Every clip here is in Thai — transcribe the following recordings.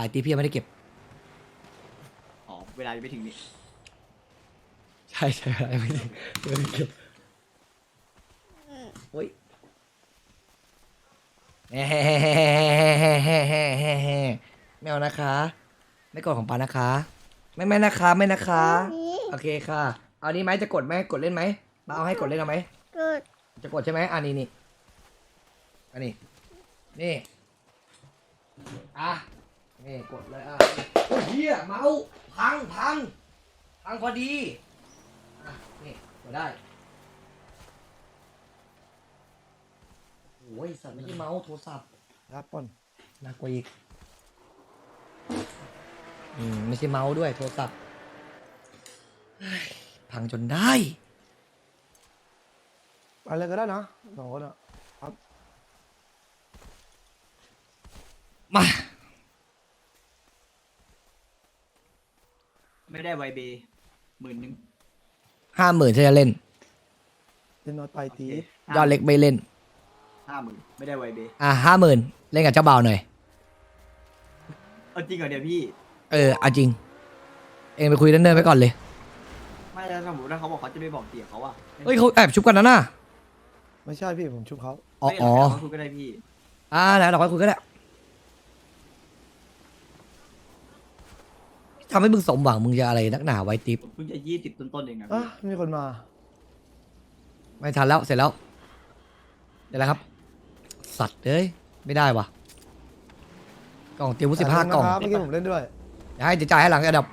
ไอตีพี่ยังไม่ได้เก็บ อ๋อ เวลาจะไปถึงนี่ ใช่ใช่ไอไม่ได้ยังไม่ได้เก็บโอ้ยแฮ่ไม่เอานะคะ ไม่กดของปานะคะ ไม่ไม่นะคะ ไม่นะคะ โอเคค่ะ เอานี้ไหมจะกดไหมกดเล่นไหมมาเอาให้กดเล่นเอาไหม good จะกดใช่ไหมอันนี้นี่อันนี้นี่ อะ นี่กดเลยอะโอ้ยเฮียเมาส์พังพังพังพอดีอะนี่กดได้โอ้ยสัตว์ไม่ใช่เมาส์โทรศัพท์ครับป่อนน่ากลัวอีกอืมไม่ใช่เมาส์ด้วยโทรศัพท์เฮ้ยพังจนได้อะไรก็ได้นะสองคนอะมา ไม่ได้ไวเบหมื่นหนึ่งห้าหมื่นฉันจะเล่น เล่นน้อยไปตียอดเล็กไม่เล่น ห้าหมื่นไม่ได้ไวเบอะห้าหมื่นเล่นกับเจ้าบ่าวหน่อย เอาจริงเหรอเดี๋ยวพี่ เออเอาจริง เองไปคุยเนิ่นๆไปก่อนเลย ไม่ถ้าสมมติถ้าเขาบอกเขาจะไม่บอกเตี๋ยเขาอะเฮ้ยเขาแอบชุบกันนะน่ะไม่ใช่พี่ผมชุบเขาอ๋อไม่อ๋อ เขาคุยก็ได้พี่ อ่าแล้วเราค่อยคุยก็ได้ ทำให้มึงสมหวังมึงจะอะไรนักหนาไว้ติปผมเพิ่งจะยี่สิบต้นๆเองนะอะพี่มีคนมาไม่ทันแล้วเสร็จแล้วเดี๋ยวแล้วครับ สัตว์เอ้ยไม่ได้วะกล่องเตรียมวุฒิสิบห้ากล่องครับเมื่อกี้ผมเล่นด้วยอย่าให้เดี๋ยวจ่ายให้หลังอันดับ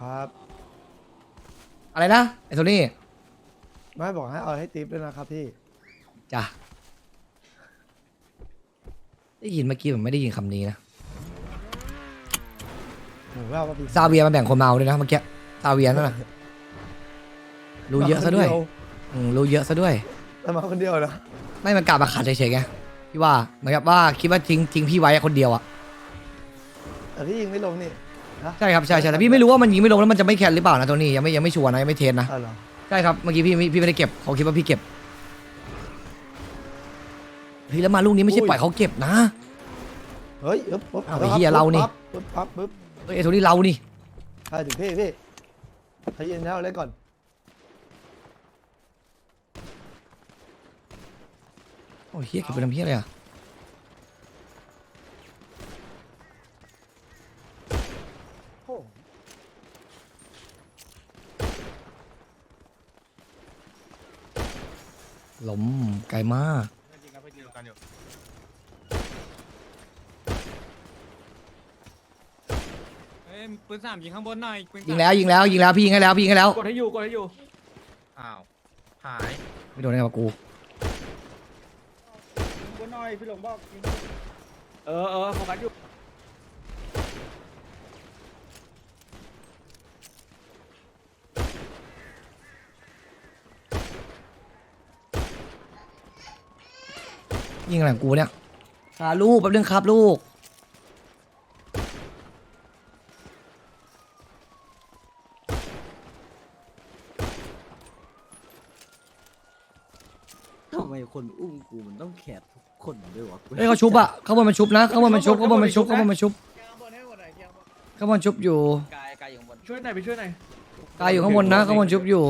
ครับอะไรนะไอ้โทนี่ไม่บอกให้เอาให้ติปด้วยนะครับพี่จ้ะได้ยินเมื่อกี้ผมไม่ได้ยินคำนี้นะ หนูว่าว่าพี่ซาเวียมาแบ่งคนเมาด้วยนะเมื่อกี้ซาเวียนั่นน่ะรู้เยอะซะด้วยอืมรู้เยอะซะด้วย แต่มาคนเดียวนะไม่มันกลับมาขัดเฉยๆไงพี่ว่าเหมือนกับว่าคิดว่าทิ้งทิ้งพี่ไว้คนเดียวอะแต่พี่ยิงไม่ลงนี่นะใช่ครับใช่ใช่แต่พี่ไม่รู้ว่ามันยิงไม่ลงแล้วมันจะไม่แคนหรือเปล่านะตัวนี้ยังไม่ยังไม่ชัวร์นะยังไม่เทสนะอ๋อเหรอใช่ครับเมื่อกี้พี่พี่พี่ไม่ได้เก็บเขาคิดว่าพี่เก็บพี่แล้วมาลูกนี้ไม่ใช่ปล่อยเขาเก็บนะ เฮ้ยปึ๊บปึ๊บเอาไอ้เหี้ยเรานี่ ปึ๊บปั๊บปึ๊บ เฮ้ยไอ้ตัวนี้เรานี่ ใช่ถึงพี่พี่ให้เย็นแล้วเล่นก่อน โอ้ยเฮียเก็บไปทำเฮียอะไรอะโอ้ล้มไกลมาก จริงครับพี่เดียวกันอยู่เอ้ ยปืนสามยิงข้างบนหน่อยปืนสามยิงแล้วยิงแล้วยิงแล้วพี่ยิงให้แล้วพี่ยิงให้แล้วกดให้อยู่กดให้อยู่อ้าวหายไม่โดนได้กับกูบนหน่อยพี่หลงบอกเออเออโฟกัสอยู่ยิงอะไรของกูเนี่ยหาลูกแป๊บนึงครับลูก ทำไมคนอุ้มกูมันต้องแขกทุกคนด้วยวะ เฮ้ยเขาชุบอะข้างบนมันชุบนะข้างบนมันชุบข้างบนมันชุบข้างบนมันชุบข้างบนชุบอยู่กายกายอยู่บนช่วยหน่อยไปช่วยหน่อยกายอยู่ข้างบนนะข้างบนชุบอยู่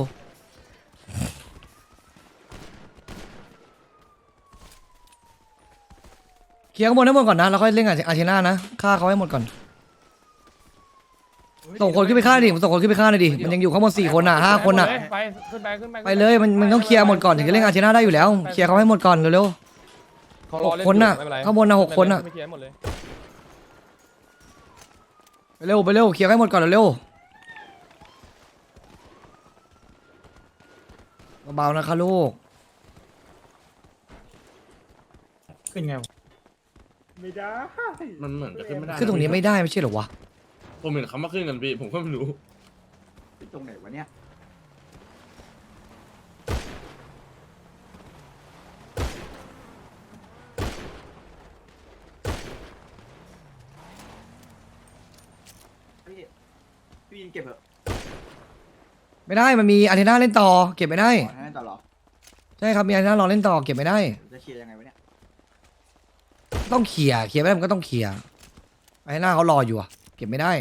เคลียร์ข้างบนให้หมดก่อนนะแล้วค่อยเล่นกับอาร์เทน่านะฆ่าเขาให้หมดก่อนส่งคนขึ้นไปฆ่าดิส่งคนขึ้นไปฆ่าหน่อยดิมันยังอยู่ข้างบนสี่คนอะห้าคนอะไปขึ้นไปขึ้นไปไปเลยมันมันต้องเคลียร์หมดก่อนถึงจะเล่นอาร์เทน่าได้อยู่แล้ว เคลียร์เขาให้หมดก่อนเร็ว เขารอเล่หกคนน่ะไม่เป็ไรข้างบนน่ะหกคนน่ะ ไม่เคลียร์หมดเลยๆไปเร็วไปเร็วเคลียร์ให้หมดก่อนเร็วๆเบาๆนะคะลูก ขึ้นไงไม่ได้มันเหมือนจะขึ้นไม่ได้ขึ้นตรงนี้ไม่ได้ไม่ใช่เหรอวะ ผมเห็นเขามาขึ้นกันพี่ ผมก็ไม่รู้ ตรงไหนวะเนี่ยพี่พี่ยินเก็บเหอะ ไม่ได้มันมีอาร์เทน่าเล่นต่อเก็บไม่ได้ ขอให้ต่อเหรอใช่ครับมีอาร์เทน่ารอเล่นต่อเก็บไม่ได้ จะเคลียร์ยังไงวะเนี่ยต้องเคลียร์เคลียร์ไม่ได้มันก็ต้องเคลียร์ไอ้หน้าเขารออยู่อะเก็บไม่ได้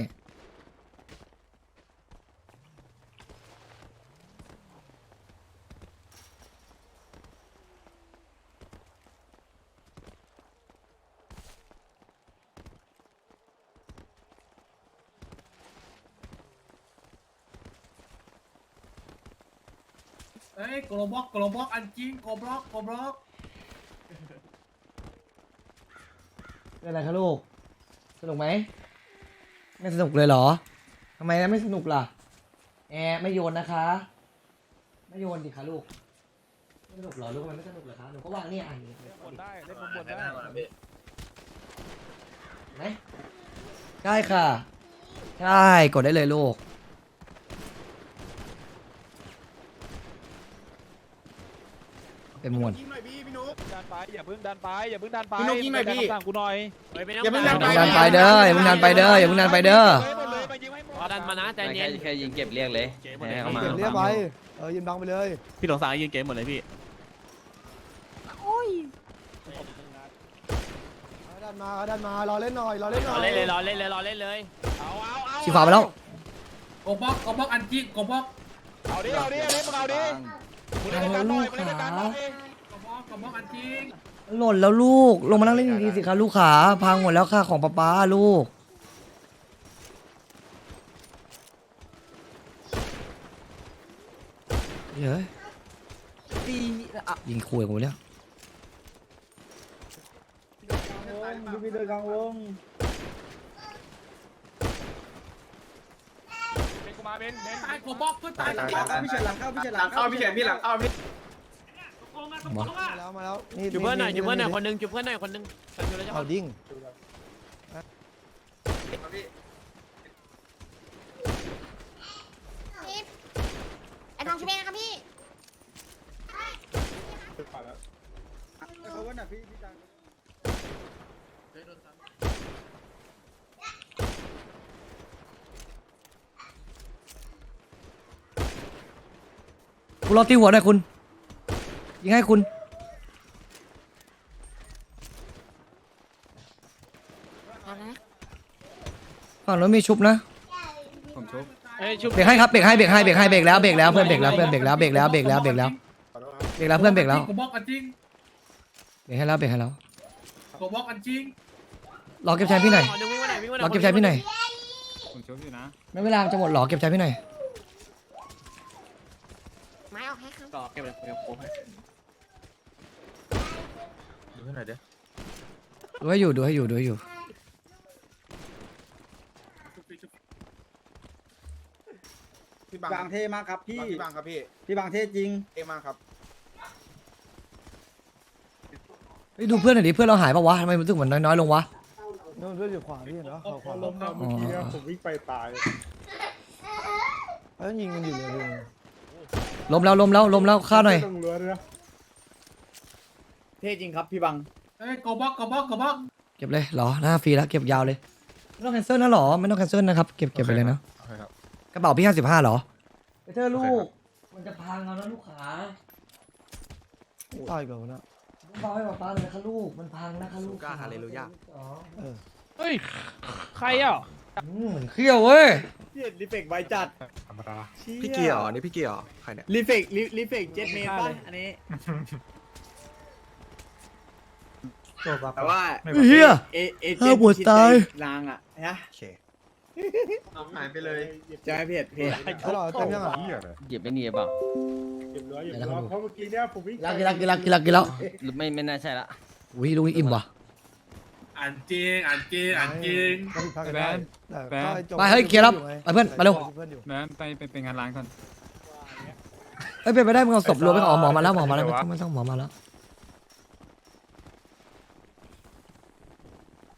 โกลบล็อกโกลบล็อกอันจริงโกลบล็อกโกลบล็อกเป็นอะไรคะลูก สนุกไหม ไม่สนุกเลยเหรอทำไมไม่สนุกล่ะ แอร์ไม่โยนนะคะ ไม่โยนดิคะลูก ไม่สนุกเหรอลูกทำไมไม่สนุกเหรอคะหนูก็วางเนี่ยอันนี้บนได้เล่นบนบนได้ไหมได้ค่ะใช่กดได้เลยลูก เป็นหมวดยิงหน่อยพี่พี่นุ๊กดันไปอย่าเพิ่งดันไปอย่าเพิ่งดันไปพี่นกยิงหน่อยพี่ไปดัคำสั่งกูหน่อยอย่าเพิ่งดันอย่าเพิ่งดันไปเด้ออย่าเพิ่งดันไปเด้ออย่าเพิ่งดันไปเด้อฮ้ยหมดเลยมายิงให้หมดพอดันมานะใจเย็นแค่ยิงเก็บเรียกเลยให้เข้ามาเก็บเรียบไว้เออยืนบังไปเลยพี่หลงสางยิงเกมหมดเลยพี่ดันมาดันมารอเล่นหน่อยรอเล่นหรน่ออยเล่นเลยรอเล่นเลยรอเล่นเลยเอาเอาเอาชี้ฟ้าไปแล้วโกลบล็อกโกลบล็อกอันจริงโกลบล็อกเอาดิเอาดิเอาดิมึงเอาดิ มึงเล่นด้วยกันหน่อยมึงเล่นด้วยกันหน่อยโกลบล็อกโกลบล็อกอันจริงหล่นแล้วลูก ลงมานั่งเล่นดีๆสิคะลูกขาพังหมดแล้วค่ะของป๊าป๊าลูกเฮ้ยยิงคุยกับกูเนี่ย พี่เดินกลางวงเป็นกู มาเป็นเป็นตายโกลบล็อกเพื่อนตายโกลบล็อกพี่เฉินหลังเข้าพี่เฉินหลังเข้าพี่เฉินพี่หลังเข้าพี่มามาแล้วมาแล้วนี่จุบเพื่อนหน่อยจุบเพื่อนหน่อยคนหนึงจุบเพื่อนหน่อยคนหนึงกันอยู่แล้วจะเอาดิ้งไอ้ทองช่วยนะครับพี่เขาว่าน่ะพี่พี่จัง คุณรอตีหัวหน่อยคุณยิงให้คุณฝั่งนู้นมีชุบนะเอ้ยชุบเบรกให้ครับเบรกให้เบรกให้เบรกให้เบรกแล้วเบรกแล้วเพื่อนเบรกแล้วเพื่อนเบรกแล้วเบรกแล้วเบรกแล้วเบรกแล้วเบรกแล้วเพื่อนเบรกแล้วโกลบล็อกอันจริงเบรกให้แล้วเบรกให้แล้วโกลบล็อกอันจริงรอเก็บใจพี่หน่อยขอหนึ่งวิ่งมาหน่อยวิ่งมาหน่รออยเก็บใจพี่หน่อยผมชกอยู่นะไม่เวลาจะหมดหรอเก็บใจพี่หน่อย ไม้ออกให้ครับ ต่อเก็บเลยเก็บโค้งให้ดูให้หน่อยเด้อดูให้อยู่ดูให้อยู่ดูให้อยู่พี่บังบางเท่มากครับพี่ พี่บังครับพี่พี่บางเท่จริง เอมากครับเฮ้ยดูเพื่อนหน่อยดิเพื่อนเราหายปะวะทำไมรู้สึกเหมือนน้อยๆลงวะนู่นเพื่อนอยู่ขวาพี่เห็นปะขวาขวาล้มนะเมื่อกี้เนี่ยผมวิ่งไปตายเอ้ยยิงกันอยู่เลยพี่ ล้มแล้วล้มแล้วล้มแล้วฆ่าหน่อยต้องรั้วด้วยนะเท่จริงครับพี่บังเอ้ยโกลบล็อกโกลบล็อกโกลบล็อกเก็บเลยเหรอหน้าฟรีแล้วเก็บยาวเลยไม่ต้องแคนเซิลนะเหรอไม่ต้องแคนเซิลนะครับเก็บเก็บไปเลยนะโอเคครับ กระเป๋าพี่ห้าสิบห้าเหรอไปเธอลูโอเคครักบมันจะพังเอานะลูกขาตายก่อนนะต้องเบาให้ป๊าป๊าเลยนะคะลูกมันพังนะคะลูกกาฮาเลลูยา เฮ้ย ใครอะ เหมือนเขี้ยวเว้ยพี่รีเฟกใบจัดธรรมดาพี่เกียร์นี่พี่เกียร์ใครเนี่ยรีเฟกรีเฟกเจ็ดเมตรป่ะอันนี้แต่ว่าเฮีย เอเอเออปวดตายนางอะนะโอเคหายไปเลยจะให้เพจเพจแล้วเราเต็มยังอะเหี้ยเลยหยิบไม่เนียเปล่าเก็บรั้วเก็บรั้วเพราะเมื่อกี้เนี่ยผมวิ่งกินแล้วกินแล้วกินแล้วกินแล้วกินแล้วหรือไม่ไม่น่าใช่ละอุ้ยลุงอิ่มว่ะ อันจริงอันจริงอันจริงก็ผิดพลาดกันได้แต่ก็อ้จบไปเฮ้ยเคลียร์แล้วไปเพื่อนไปเร็ว เพื่อนอยู่นั้นไปไปเป็นงานร้านก่อน เอ้ยเป็นไปได้มึงเอาศพรวมไปก่อนเอาหมอมาแล้วหมอมาแล้วไม่ต้องไม่ต้องหมอมาแล้ว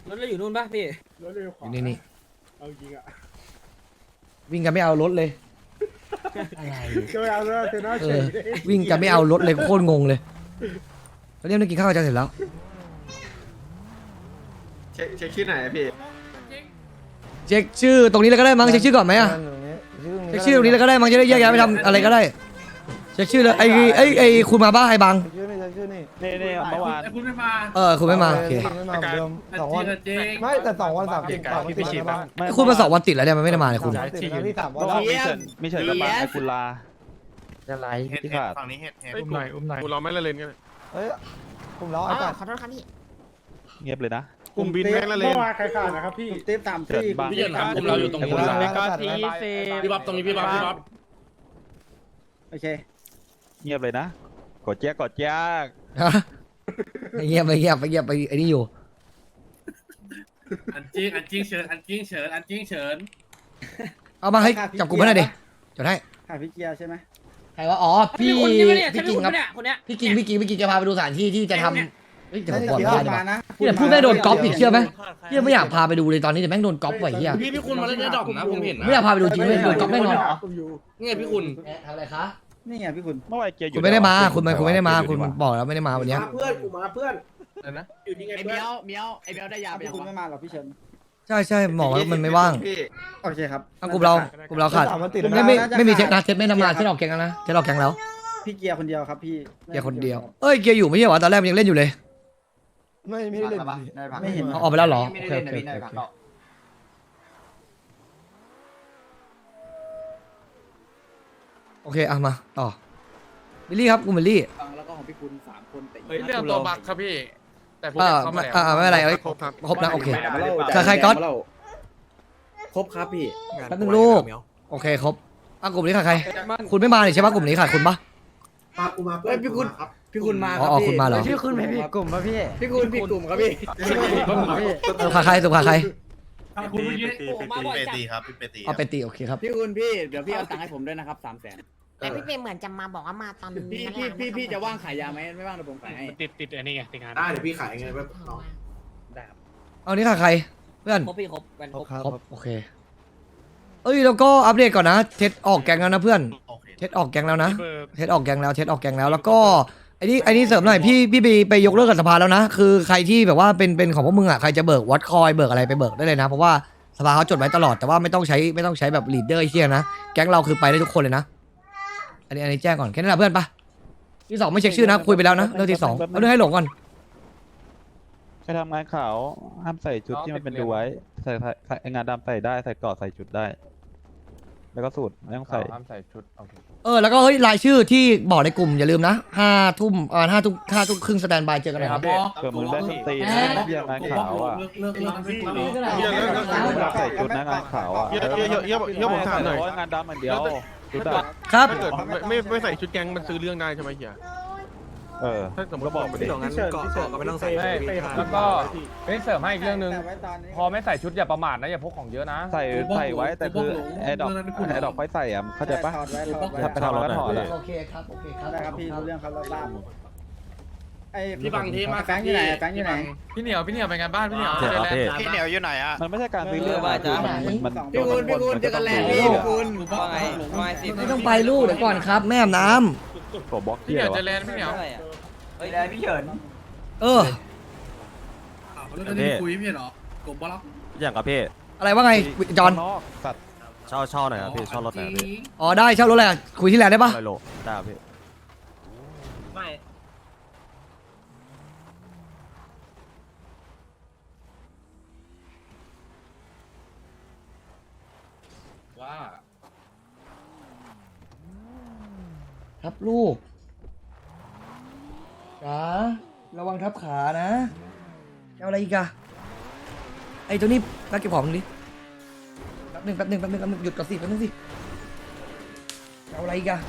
รถเราอยู่นู่นป่ะพี่รถเร็วขอวายู่นี่นี่เอาจริงอะวิ่งกันไม่เอารถเลยอะไรก็ไม่เอาแล้วเซน่าเอเฉอยวิ่งกันไม่เอารถเลยโคตรงงเลยตอนนี้เรากินข้าวกันเสร็จแล้ว เช็คเช็คชื่อไหนอะพี่ เช็คชื่อตรงนี้เลยก็ได้มั้งเช็คชื่อก่อนไหมอะเช็คชื่อตรงนี้เลยก็ได้มั้งจะได้แยกย้ายไปทำอะไรก็ได้เช็คชื่อเลยไอ้ไอ้ไอ้คุณมาบ้าไอ้บังเช็คชื่อไม่เช็คชื่อนี่นี่นี่เมื่อวานคุณไม่มาเออคุณไม่มาโอเคไม่มาเหมือนเดิมสองวันจริงไม่แต่สองวันสามสิบสองวันติดแล้วนะไม่คุณมาสองวันติดแล้วเนี่ยมันไม่ได้มาเลยคุณสามติดแล้วพี่สามวันเมื่อวานมีเฉินมีเฉินกับบังไอกุลาอะไรที่ขาดฝั่งนี้เห็ดเห็ดอุ้มหน่อยอุ้มหน่อยกูเราไม่ละเลนกันเฮ้ยกลุ่มเราอ๋ไอ้อกัดขอโทษครับพี่เงียบเลยนะ กลุ่มบินแม่งละเลนใครขาดนะครับพี่ เต็มสามเฉินบังพี่เฉินครับกลุ่มเราอยู่ตรงนี้ไอ้นะกัดพี่บ๊อบตรงนี้พี่บ๊อบพี่บ๊อบโอเค เงียบเลยนะ กดแจ๊กกดแจ๊กฮะไม่เงียบไม่เงียบไม่เงียบไปไอ้นี่อยู่ อันจริงอันจริงเฉินอันจริงเฉินอันจริงเฉินเอามาให้จับกลุ่มให้หน่อยดิจดให้หาพี่เกียร์ใช่ไหมใครว่าอ๋อพี่คนนี้ปะเนี่ยพี่ใช่กิงไหมครับคนเนี้ยคนเนี้ยพี่กิงพี่กิงพี่กิงจะพาไปดูสถานที่ที่จะทำ เฮ้ยแต่ผมบอกเดี๋ไม่ยวได้ดีกมาว่านะพี่แต่พูดได้โดนก๊อปอีกเชื่อไหมเชื่อไม่อยากพาไปดูเลยตอนนี้แต่แม่งโดนก๊อปว่ะเฮียพี่พี่คุณมาเล่นในดอกนะผมเห็นนะไม่อยากพาไปดูจริงเลยโดนก๊อปแน่นอนนี่ไงพี่คุณทำอะไรคะนี่ไงพี่คุณเมื่อวานเกียร์อยู่คุณไม่ได้มาคุณไม่คุณไม่ได้มาคุณบอกแล้วไม่ได้มาวันเนี้ยเพื่อนกูมาเพื่อนอะไรนะอยู่นี่ไงไอเพื่เมีอนยวเมียวไอเมียวได้ยาไปพี่ยังคุณวะไม่มาหรอพี่เฉินใช่ใช่บอกแล้วมันไม่ว่างพี่โอเคครับอะกลุ่มเรากลุ่มเราขาดสามวันติดไม่ไม่ไม่มีเทปนะเทปไม่ทำงานเทปออกแกงแล้วนะเทปออกแกงแล้วพี่เกียร์คนเดียวครับพี่เกียร์คนเดียวเอ้ยเกียร์อยู่ไม่ใช่เหรอตอนแรกมันยังเล่นอยู่เลย ไม่ไม่ได้เล่นไม่เห็น เอาออกไปแล้วเหรอโอเคโอเคโอเคโอเคโอเคอะมาต่อบิลลี่ครับคุณบิลลี่แล้วก็ของพี่คุณสามคนแต่เฮ้ยเรื่องตัวบักครับพี่ แต่ผมอ่าเข้ามาไม่แล้วอ่าไม่เป็นไรเอ้ย ครบครับ ครบนะโอเคใครใครก๊อต ครบครับพี่ แป๊บนึงลูก โอเคครบอะกลุ่มนี้ขาดใคร คุณไม่มานี่ใช่ปะกลุ่มนี้ขาดคุณปะ มากูมาเพื่อนพี่คุณพี่คุณมาอ๋ออ๋อคุณมาเหรอพี่คุณไม่พี่กลุ่มป่ะพี่พี่คุณพี่กลุ่มครับพี่สุขาดใครสุขาดใครคุณเมื่อกี้โอ้มาบ่อยจัดเอาไปตีโอเคครับ พี่คุณพี่เดี๋ยวพี่เอาตังค์ให้ผมด้วยนะครับสามแสนแต่พี่เปรมเหมือนจะมาบอกว่ามาตอนพี่นั้นพี่หลังๆพี่นคพี่รับจะว่างขายยาไหมไม่ว่างเดี๋ยวผมขายให้ติดติดอันนี้ไงติดงานได้เดี๋ยวพี่ขายไงเพื่อนน้องเอานี่ขาดใคร เพื่อนครบพี่ครบแวนครบครับครบโอเค เอ้ยแล้วก็อัปเดตก่อนนะ เทสออกแกงแล้วนะเพื่อน เทสออกแกงแล้วนะเทสออกแกงแล้ว เทสออกแกงแล้ว แล้วก็ไอ้นี่ไอ้นี่เสริมหน่อยพี่พี่ไปไปยกเลิกกับสภาแล้วนะ คือใครที่แบบว่าเป็นเป็นของพวกมึงอะใครจะเบิกวัดคอยเบิกอะไรไปเบิกได้เลยนะ เพราะว่าสภาเขาจดไว้ตลอดแต่ว่าไม่ต้องใช้ไม่ต้องใช้แบบลีดเดอร์ไอ้เชี่ยนะ แก๊งเราคือไปได้ทุกคนเลยนะ อันนี้อันนี้แจ้งก่อนแค่นั้นแหละเพื่อนปะที่สองไม่เช็คชื่อนะคุยไปแล้วนะเรื่องที่สองเอาเรื่องให้หลงก่อนใครทำงานขาวห้ามใส่ชุดที่มันเป็นดูไว้ใส่ใส่ใส่งานดำใส่ได้ใส่เกราะใส่ชุดได้ แล้วก็สูตรไม่ต้องใส่ ห้ามใส่ชุดโอเคเออแล้วก็เฮ้ยรายชื่อที่บอกในกลุ่มอย่าลืมนะห้าทุ่มอ่าห้าทุ่มห้าทุ่มครึ่งสแตนบายเจอกันนะครับเผื่อมึงได้ส้นตีนนะเบี้ยงานขาวอะเลิกเลิกเลิกพี่ใส่ชุดนะงานขาวอะเยอะเยอะเยอะเยอะเยอะผมถามหน่อยไใส่เฉพะงานดำเหมือนเดียวชุดอะครับ ถ้าเกิดไม่ไม่ไม่ใส่ชุดแก๊งมันซื้อเรื่องได้ใช่ไหมเฮีย เออ ถ้าสมมติก็บอกไปดิ งั้นเกาะเกาะก็ไม่ต้องใส่แล้วก็เฮ้ยเสริมให้อีกเรื่องหนึ่งพอไม่ใส่ชุดอย่าประมาทนะอย่าพกของเยอะนะ ใส่ใส่ไว้แต่คือแอร์ดอกแอร์ดอกไฟใส่อะเข้าใจปะถ้าไปทำแล้วก็ถอดอะ โอเคครับ โอเคครับได้ครับพี่รู้เรื่องครับเราทราบไอ้พี่บังเทมากแฟงอยู่ไหนแฟงอยู่ไหน พี่เหนียวพี่เหนียวไปงานบ้านพี่เหนียวพี่เหนียวอยู่ไหนอะ มันไม่ใช่การซื้อเรื่องเออว่าจะมันมันพี่คุณพี่คุณเจอกันแลนด์พี่ พี่คุณว่าไงว่าไงสิไม่ต้องไปลูกเดี๋ยวก่อนครับ แม่อาบน้กดบล็อกพี่เกีเหยนียวร์เจวะแลนพี่เหนียว เฮ้ยได้พี่เฉินำเออเรื่องนี้คุยไม่ใช่เหรอกบล็อกอย่างกับพี่อะไรว่าไงจอนนอกสัตว์เช่าเช่าหน่อยครับพี่เช่ารถหน่อยพี่อ๋อได้เช่ารถอะไรอะคุยที่แลนด์ได้ปะร้อยโลได้ครับพี่ ไม่ ว่า ครับลูการะวังทับขานะจะเอาอะไรอีกอะไอ้ตัวนี้รักเก็บของดิแป๊บหนึ่งแป๊บหนึ่งแป๊บหนึ่งแป๊บหนึ่งหยุดก่อนสิแป๊บหนึ่งสิจะเอาอะไรอีกอะ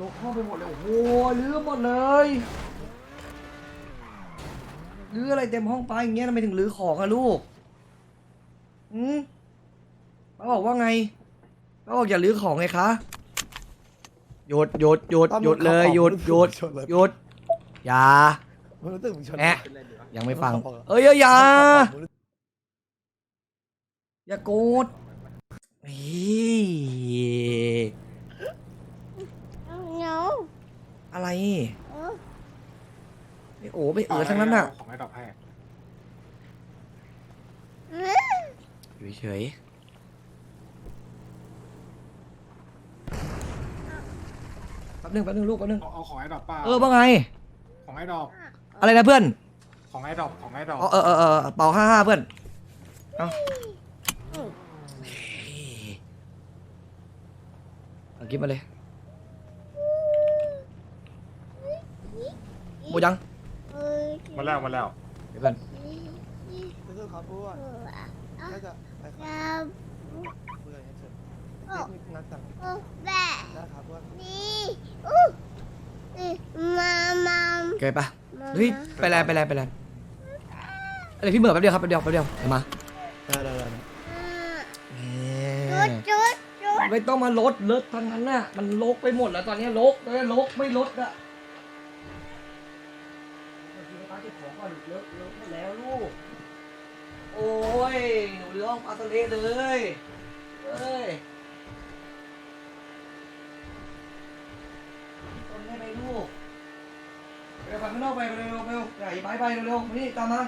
ลกเข้าไปหมดเลยโอ้โหลื้อหมดเลยลื้ออะไรเต็มห้องไปอย่างเงี้ยทำไมถึงลื้อของอะลูกอืมป้าบอกว่าไงป้าบอกอย่าลื้อของไงคะ หยุดหยุดหยุดหยุดเลยหยุดหยุดหยุดอย่า มันรู้สึกมึงชนแอะ ยังไม่ฟัง เอ้ยเอ้ยอย่า อย่าโกรธเฮ้ยเงาอะไรไม่โอ้ไม่เอ๋อทั้งนั้นน่ะของไอ้ดอกให้อยู่เฉย นึงแป๊บนึงลูกแป๊บนึงเอาของไอ้ดอกป้าเออว่าไง ของไอ้ดอกอะไรนะเพื่อนของไอ้ดอกของไอ้ดอกอ๋อเออเออเออเป่าห้าห้าเพื่อนเอาเอากินมาเลยหมดยังมาแล้วมาแล้วเดี๋ยวเพื่อนสู้ๆครับพวกน่าจะไปครับเบื่อเฉยๆนัดกันแม่นะครับพวกนี่ อู้มามาเก็บปะเฮ้ยไปแล้วไปแล้วไปแล้วอะไรพี่เหมือแป๊บเดียวครับแป๊บเดียวแป๊บเดียวเดี๋ยวมาได้ได้ได้จุดจุดจุดไม่ต้องมาลดเลดทั้งนั้นน่ะมันลกไปหมดแล้วตอนนี้ลกเลยลกไม่ลดอะป้าเก็บของก่อนเลอะเลอะหมดแล้วลูกโอ้ยหนูร้องปลาทะเลเลยเอ้ย ได้ไหมลูกไปข้างนอกไปเร็วเร็วๆใหญ่ไปไปเร็วๆมานี่ตามมา